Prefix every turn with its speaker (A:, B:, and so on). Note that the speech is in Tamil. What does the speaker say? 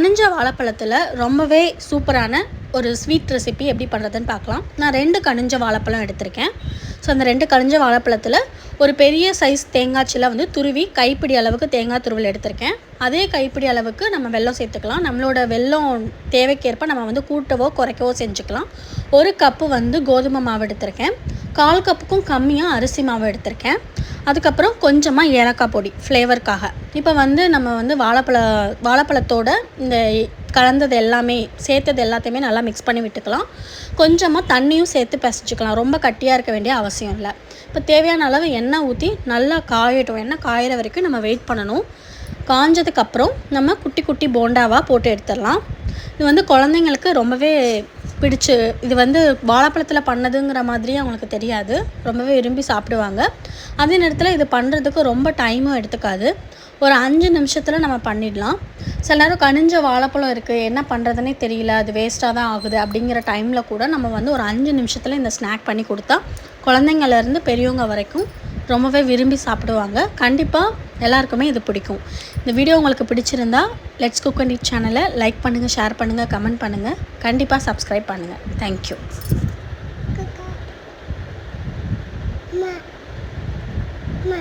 A: கனிஞ்ச வாழைப்பழத்தில் ரொம்பவே சூப்பரான ஒரு ஸ்வீட் ரெசிபி எப்படி பண்ணுறதுன்னு பார்க்கலாம். நான் ரெண்டு கனிஞ்ச வாழைப்பழம் எடுத்திருக்கேன். ஸோ அந்த ரெண்டு கனிஞ்ச வாழைப்பழத்தில் ஒரு பெரிய சைஸ் தேங்காய் சில்லை வந்து துருவி கைப்பிடி அளவுக்கு தேங்காய் துருவல் எடுத்திருக்கேன். அதே கைப்பிடி அளவுக்கு நம்ம வெல்லம் சேர்த்துக்கலாம். நம்மளோட வெல்லம் தேவைக்கேற்ப நம்ம வந்து கூட்டவோ குறைக்கவோ செஞ்சுக்கலாம். ஒரு கப்பு வந்து கோதுமை மாவு எடுத்திருக்கேன். கால் கப்புக்கும் கம்மியாக அரிசி மாவு எடுத்திருக்கேன். அதுக்கப்புறம் கொஞ்சமாக ஏலக்காய் பொடி ஃப்ளேவருக்காக இப்போ வந்து நம்ம வந்து வாழைப்பழ வாழைப்பழத்தோட இந்த கலந்தது எல்லாமே சேர்த்தது எல்லாத்தையுமே நல்லா மிக்ஸ் பண்ணி விட்டுக்கலாம். கொஞ்சமாக தண்ணியும் சேர்த்து பிசைச்சிக்கலாம் ரொம்ப கட்டியாக இருக்க வேண்டிய அவசியம் இல்லை. இப்போ தேவையான அளவு எண்ணெய் ஊற்றி நல்லா காயட்டும். எண்ணெய் காயிற வரைக்கும் நம்ம வெயிட் பண்ணணும். காஞ்சதுக்கப்புறம் நம்ம குட்டி குட்டி போண்டாவாக போட்டு எடுத்துடலாம். இது வந்து குழந்தைங்களுக்கு ரொம்பவே பிடிச்சு இது வந்து வாழைப்பழத்தில் பண்ணதுங்கிற மாதிரி அவங்களுக்கு தெரியாது. ரொம்பவே விரும்பி சாப்பிடுவாங்க. அதே நேரத்தில் இது பண்ணுறதுக்கு ரொம்ப டைமும் எடுத்துக்காது. ஒரு அஞ்சு நிமிஷத்தில் நம்ம பண்ணிடலாம். சில நேரம் கனிஞ்ச வாழைப்பழம் இருக்குது என்ன பண்ணுறதுனே தெரியல அது வேஸ்ட்டாக தான் ஆகுது அப்படிங்கிற டைமில் கூட நம்ம வந்து ஒரு அஞ்சு நிமிஷத்தில் இந்த ஸ்நாக் பண்ணி கொடுத்தா குழந்தைங்கள்லேருந்து பெரியவங்க வரைக்கும் ரொம்பவே விரும்பி சாப்பிடுவாங்க. கண்டிப்பாக எல்லாருக்குமே இது பிடிக்கும். இந்த வீடியோ உங்களுக்கு பிடிச்சிருந்தா லெட்ஸ் குக் அண்ட் சேனலை லைக் பண்ணுங்கள் ஷேர் பண்ணுங்கள் கமெண்ட் பண்ணுங்கள் கண்டிப்பாக சப்ஸ்கிரைப் பண்ணுங்கள் தேங்க்யூ
B: Ma. Ma.